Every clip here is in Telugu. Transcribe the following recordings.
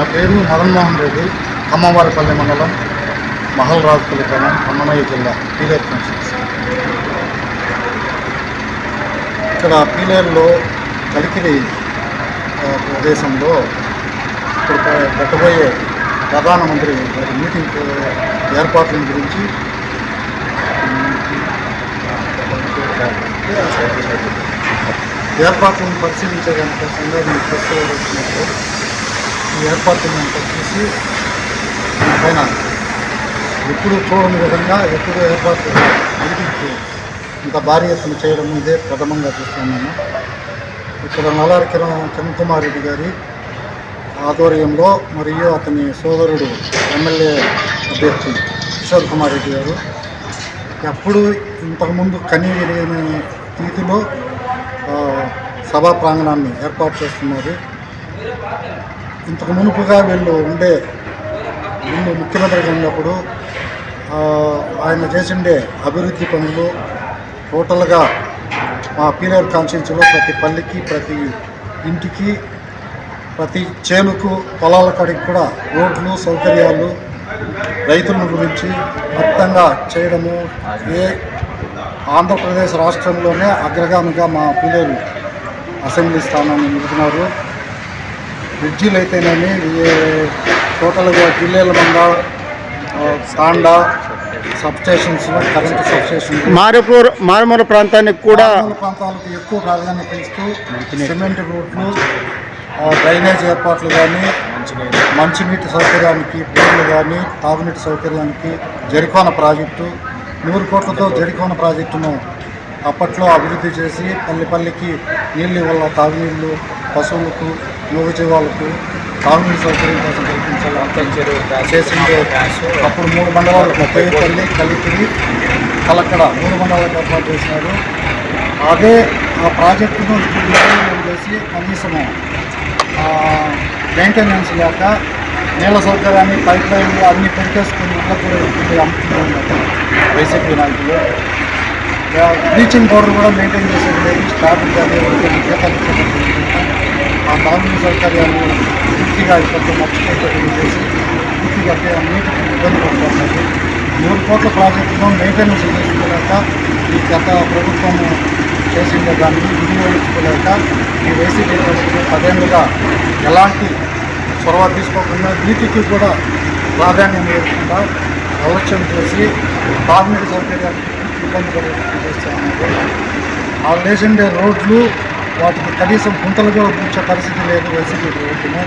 నా పేరు మదన్మోహన్ రెడ్డి అమ్మవారిపల్లి మండలం మహల్ రాజుపల్లి గ్రామం అన్నమయ్య జిల్లా పీలేరు కాన్స్టిట్యూన్సీ ఇక్కడ పీలేరులో కలికిరి ప్రదేశంలో ఇక్కడ పెట్టబోయే ప్రధానమంత్రి మీటింగ్ ఏర్పాట్ల గురించి ఏర్పాట్లను పరిశీలించే దానికోసంగా ప్రస్తుతం వచ్చినప్పుడు ఈ ఏర్పాట్లను వచ్చేసి పైన ఎప్పుడు చూడని విధంగా ఎప్పుడు ఏర్పాట్లు మీటింగ్కి ఇంత భారీ ఎత్తున చేయడం ఇదే ప్రథమంగా చూస్తున్నాను ఇక్కడ నల్లారి కిరణ్ రెడ్డి గారి ఆధ్వర్యంలో మరియు అతని సోదరుడు ఎమ్మెల్యే అభ్యర్థి కిషోర్ కుమార్ రెడ్డి గారు. ఎప్పుడు ఇంతకుముందు కనీ విరిగిన రీతిలో సభా ప్రాంగణాన్ని ఏర్పాటు చేస్తున్నారు. ఇంతకు మునుపుగా వీళ్ళు ఉండే ముందు ముఖ్యమంత్రిగా ఉన్నప్పుడు ఆయన చేసిండే అభివృద్ధి పనులు టోటల్గా మా పీరియర్ కాన్స్టిట్యూన్సీలో ప్రతి పల్లికి ప్రతి ఇంటికి ప్రతి చేనుకు పొలాల కాడికి కూడా రోడ్లు సౌకర్యాలు రైతుల గురించి మొత్తంగా చేయడము ఏ ఆంధ్రప్రదేశ్ రాష్ట్రంలోనే అగ్రగామిగా మా పిల్లలు అసెంబ్లీ స్థానాన్ని నిలుపుతున్నారు బ్రిడ్జీలు అయితేనేమి టోటల్గా జిల్లాల ఆ, తాండా సబ్స్టేషన్స్ కరెంటు సబ్స్టేషన్ మారుపూర్ మారుమూల ప్రాంతానికి కూడా ప్రాంతాలకు ఎక్కువ ప్రాధాన్యత ఇస్తూ సిమెంట్ రోడ్లు డ్రైనేజ్ ఏర్పాట్లు కానీ మంచినీటి సౌకర్యానికి బోర్లు కానీ తాగునీటి సౌకర్యానికి జరికోన ప్రాజెక్టు నూరు కోట్లతో జరికోన ప్రాజెక్టును అప్పట్లో అభివృద్ధి చేసి పల్లె పల్లెకి నీళ్ళు వల్ల తాగునీళ్ళు పశువులకు మూగజీవాలకు తాగునీటి సౌకర్యం కోసం కల్పించాలి చేసిందే అప్పుడు మూడు మండలాలు పల్లి కలిపిరి కలక్కడ మూడు మండలాలకు ఏర్పాటు చేసినారు అదే ఆ ప్రాజెక్టును చేసి కనీసము మెయింటెనెన్స్ లేక నీళ్ళ సౌకర్యాన్ని పైప్ లైన్లు అన్ని పెరికేసుకుని కూడా అమ్ముతున్నారు వైసీపీ నాయకులు బ్లీచింగ్ పౌడర్ కూడా మెయింటైన్ చేసేది లేదు స్టాఫ్ సౌకర్యాన్ని పూర్తిగా ఇప్పటికే మర్చిపోయేటట్టు చేసి పూర్తిగా నీటికి ఇబ్బంది పడుతున్నారు మూడు కోట్ల ప్రాజెక్టులో మెయింటెనెన్స్ చేసుకోలేక ఈ గత ప్రభుత్వం చేసిండే దాన్ని వినియోగించుకోలేక ఈ వైసీపీ ప్రభుత్వం పదేళ్ళుగా ఎలాంటి చొరవ తీసుకోకుండా వీటికి కూడా ప్రాధాన్యం లేకుండా ఆలోచన చేసి తాగునీటి సౌకర్యానికి ఇబ్బంది పడేటట్టు చేస్తున్నారు ఆ లేచిండే రోడ్లు వాటికి కనీసం గుంతలు కూడా పూడ్చే పరిస్థితి లేదు వైసీపీ ప్రభుత్వము.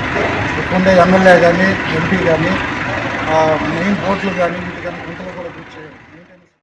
ఇక్కడుండే ఎమ్మెల్యే కానీ ఎంపీ కానీ మెయిన్ రోడ్లు కానీ వీటి కానీ గుంతలు